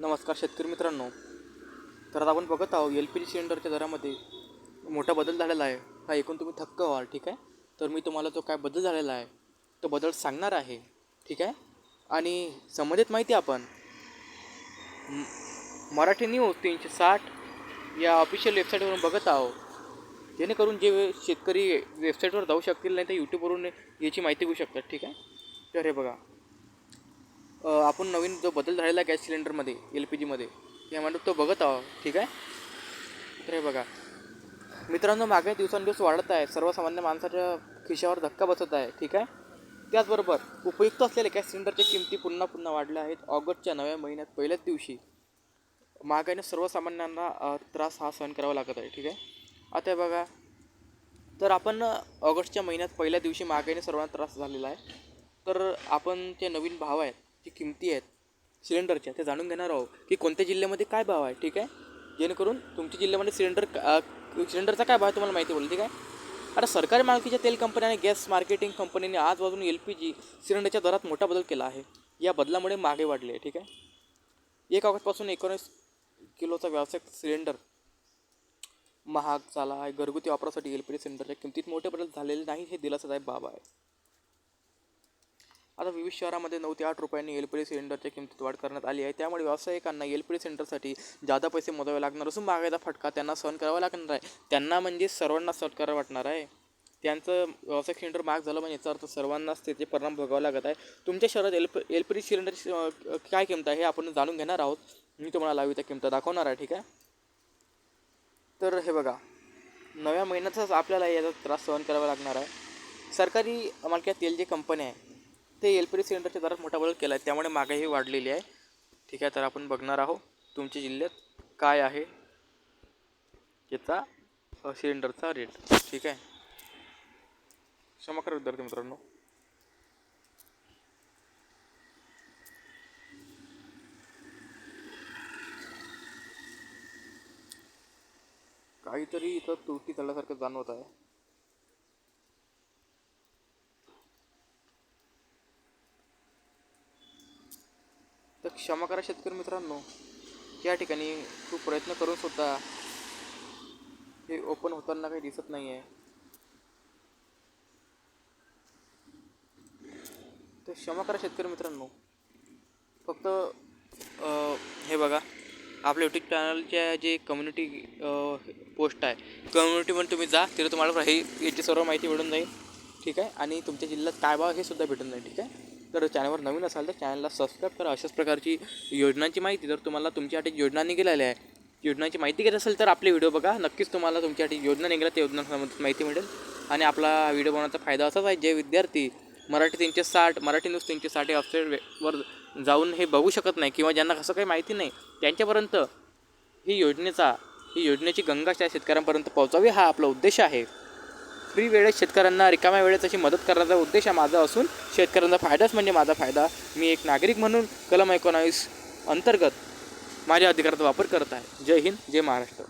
नमस्कार शेतकरी मित्रांनो. तर आता आपण बघत आहोत एल पी जी सिलेंडरच्या दरामध्ये मोठा बदल झालेला आहे. हा ऐकून तुम्ही थक्क व्हाल ठीक आहे? तर मी तुम्हाला जो काय बदल झालेला आहे तो बदल सांगणार आहे ठीक आहे? आणि संबंधित माहिती आपण मराठी न्यूज तीनशे साठ या ऑफिशियल वेबसाईटवरून बघत आहोत. जेणेकरून जे शेतकरी वेबसाईटवर जाऊ शकतील नाही तर यूट्यूबवरून याची माहिती घेऊ शकतात ठीक आहे? तर हे बघा. आपण नवीन जो बदल झालेला गॅस सिलेंडरमध्ये एल पी जीमध्ये यामध्ये तो बघत आहोत ठीक आहे? तर हे बघा. मित्रांनो मागे दिवसांदिवस वाढत आहे. सर्वसामान्य माणसाच्या खिशावर धक्का बसत आहे ठीक आहे? त्याचबरोबर उपयुक्त असलेल्या गॅस सिलेंडरच्या किमती पुन्हा पुन्हा वाढल्या आहेत. ऑगस्टच्या नव्या महिन्यात पहिल्याच दिवशी महागाईने सर्वसामान्यांना त्रास हा सहन करावा लागत आहे ठीक आहे? आता हे बघा. तर आपण ऑगस्टच्या महिन्यात पहिल्या दिवशी महागाईने सर्वांना त्रास झालेला आहे. तर आपण जे नवीन भाव आहेत जी किमती आहेत सिलेंडरच्या ते जाणून घेणार आहोत की कोणत्या जिल्ह्यामध्ये काय भाव आहे ठीक आहे? जेणेकरून तुमच्या जिल्ह्यामध्ये सिलेंडर सिलेंडरचा काय भाव आहे तुम्हाला माहिती पडेल ठीक आहे? आता सरकारी मालकीच्या तेल कंपन्या आणि गॅस मार्केटिंग कंपनीने आजपासून एल पी जी सिलेंडरच्या दरात मोठा बदल केला आहे. या बदलामुळे मागे वाढले ठीक आहे? एक ऑगस्टपासून एकोणीस किलोचा व्यावसायिक सिलेंडर महाग झाला आहे. घरगुती वापरासाठी एल पी जी सिलेंडरच्या किमतीत मोठे बदल झालेले नाही हे दिलासादायक बाब आहे. आता विविध शहरामध्ये नऊ ते आठ रुपयांनी एल पी डी सिलेंडरच्या किमतीत वाढ करण्यात आली आहे. त्यामुळे व्यावसायिकांना एल पी डी सिलेंडरसाठी जादा पैसे मोजावे लागणार असून महागाईचा फटका त्यांना सहन करावा लागणार आहे. त्यांना म्हणजे सर्वांना सहन करावं वाटणार आहे. त्यांचं व्यावसायिक सिलेंडर महाग झालं म्हणजे याचा अर्थ सर्वांनाच त्याचे परिणाम भोगावा लागत आहे. तुमच्या शहरात L P L P D सिलेंडरची काय किंमत आहे हे आपण जाणून घेणार आहोत. मी तुम्हाला लावी त्या किंमत दाखवणार आहे ठीक आहे? तर हे बघा नव्या महिन्यातच आपल्याला याचा त्रास सहन करावा लागणार आहे. सरकारी मालकीत तेल जे कंपन्या आहे ते एल पी जी सिलेंडरच्या दरात मोठा बदल केला आहे त्यामुळे महागाई वाढलेली आहे. ठीक आहे तर आपण बघणार आहोत तुमच्या जिल्ह्यात काय आहे याचा सिलेंडरचा रेट ठीक आहे. क्षमा करा विद्यार्थी मित्रांनो. काहीतरी इथं त्रुटी झाल्यासारखं जाणवत आहे. तर क्षमा करा शेतकरी मित्रांनो. या ठिकाणी खूप प्रयत्न करून सुद्धा हे ओपन होताना काही दिसत नाही आहे तर क्षमा करा शेतकरी मित्रांनो. फक्त हे बघा. आपल्या यूट्यूब चॅनलच्या जे कम्युनिटी पोस्ट आहे कम्युनिटीमध्ये तुम्ही जा तिथे तुम्हाला हे याची सर्व माहिती मिळून जाईल. ठीक आहे? आणि तुमच्या जिल्ह्यात काय भाव हे सुद्धा भेटून जाईल. ठीक आहे? तर चॅनलवर नवीन असाल तर चॅनलला सबस्क्राईब करा. अशाच प्रकारची योजनांची माहिती जर तुम्हाला तुमच्यासाठी योजना निघालेल्या आहे योजनांची माहिती घेत असेल तर आपले व्हिडिओ बघा. नक्कीच तुम्हाला तुमच्यासाठी योजना निघाल्या त्या योजनांसंबंधित माहिती मिळेल. आणि आपला व्हिडिओ बनवण्याचा फायदा असाच आहे जे विद्यार्थी मराठी तीनशे साठ मराठी न्यूज तीनशे साठ या वेबसाईटवर जाऊन हे बघू शकत नाही किंवा ज्यांना कसं काही माहिती नाही त्यांच्यापर्यंत ही योजनेचा ही योजनेची गंगा त्या शेतकऱ्यांपर्यंत पोहोचावी हा आपला उद्देश आहे. फ्री वेळेत शेतकऱ्यांना रिकाम्या वेळेत अशी मदत करण्याचा उद्देश हा माझा असून शेतकऱ्यांचा फायदाच म्हणजे माझा फायदा. मी एक नागरिक म्हणून कलम एकोणावीस अंतर्गत माझ्या अधिकाराचा वापर करत आहे. जय हिंद जय महाराष्ट्र.